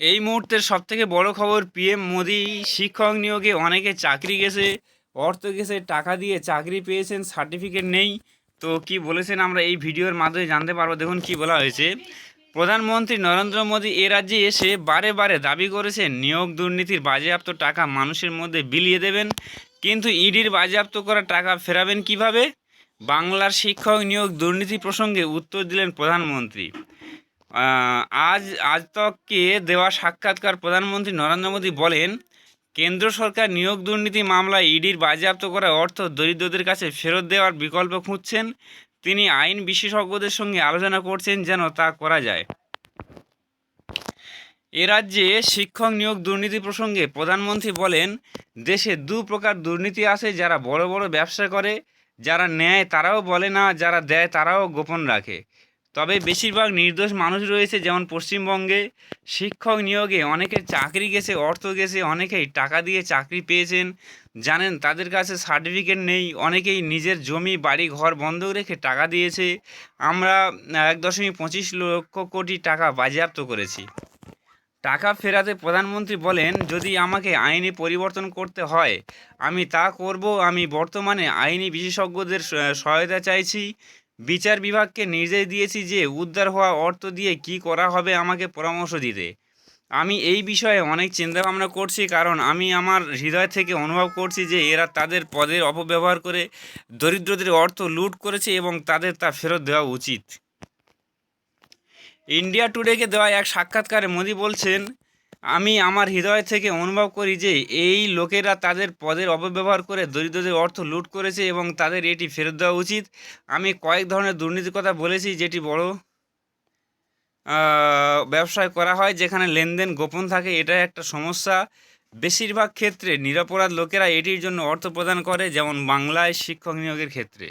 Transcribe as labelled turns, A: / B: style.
A: এই মুহূর্তের সব থেকে বড় খবর পিএম মোদি শিক্ষক নিয়োগে অনেকে চাকরি গেছে, অর্থ গেছে, টাকা দিয়ে চাকরি পেয়েছেন সার্টিফিকেট নেই। তো কি বলেছেন আমরা এই ভিডিওর মাধ্যমে জানতে পারব, দেখুন কি বলা হয়েছে। প্রধানমন্ত্রী নরেন্দ্র মোদী এ রাজ্যে এসে বারে বারে দাবি করেছেন, নিয়োগ দুর্নীতির বাজেয়াপ্ত টাকা মানুষের মধ্যে বিলিয়ে দেবেন, কিন্তু ইডির বাজেয়াপ্ত করা টাকা ফেরাবেন কীভাবে? বাংলার শিক্ষক নিয়োগ দুর্নীতি প্রসঙ্গে উত্তর দিলেন প্রধানমন্ত্রী। আজ আজ তককে দেওয়া সাক্ষাৎকার প্রধানমন্ত্রী নরেন্দ্র মোদী বলেন, কেন্দ্র সরকার নিয়োগ দুর্নীতি মামলায় ইডির বাজেয়াপ্ত করা অর্থ দরিদ্রদের কাছে ফেরত দেওয়ার বিকল্প খুঁজছেন। তিনি আইন বিশেষজ্ঞদের সঙ্গে আলোচনা করছেন যেন তা করা যায়। এ রাজ্যে শিক্ষক নিয়োগ দুর্নীতি প্রসঙ্গে প্রধানমন্ত্রী বলেন, দেশে দু প্রকার দুর্নীতি আছে যারা বড় বড় ব্যবসা করে, যারা নেয় তারাও বলে না, যারা দেয় তারাও গোপন রাখে। তবে বেশিরভাগ নির্দোষ মানুষ রয়েছে, যেমন পশ্চিমবঙ্গে শিক্ষক নিয়োগে অনেকে চাকরি গেছে, অর্থ গেছে, অনেকেই টাকা দিয়ে চাকরি পেয়েছেন। জানেন, তাদের কাছে সার্টিফিকেট নেই, অনেকেই নিজের জমি, বাড়ি, ঘর বন্ধক রেখে টাকা দিয়েছে। আমরা এক দশমিক পঁচিশ লক্ষ কোটি টাকা বাজেয়াপ্ত করেছি। টাকা ফেরাতে প্রধানমন্ত্রী বলেন, যদি আমাকে আইনি পরিবর্তন করতে হয়, আমি তা করব। আমি বর্তমানে আইনি বিশেষজ্ঞদের সহায়তা চাইছি। বিচার বিভাগকে নির্দেশ দিয়েছি যে উদ্ধার হওয়া অর্থ দিয়ে কি করা হবে আমাকে পরামর্শ দিতে। আমি এই বিষয়ে অনেক চিন্তাভাবনা করছি কারণ আমি আমার হৃদয় থেকে অনুভব করছি যে এরা তাদের পদের অপব্যবহার করে দরিদ্রদের অর্থ লুট করেছে এবং তাদের তা ফেরত দেওয়া উচিত। ইন্ডিয়া টুডেকে দেওয়া এক সাক্ষাৎকারে মোদি বলছেন আমি আমার হৃদয় থেকে অনুভব করি যে এই লোকেরা তাদের পদের অপব্যবহার করে দরিদ্রদের অর্থ লুট করেছে এবং তাদের এটি ফেরত দেওয়া উচিত। আমি কয়েক ধরনের দুর্নীতির কথা বলেছি, যেটি বড় ব্যবসায় করা হয় যেখানে লেনদেন গোপন থাকে এটা একটা সমস্যা। বেশিরভাগ ক্ষেত্রে নিরপরাধ লোকেরা এটির জন্য অর্থ প্রদান করে, যেমন বাংলায় শিক্ষক নিয়োগের ক্ষেত্রে।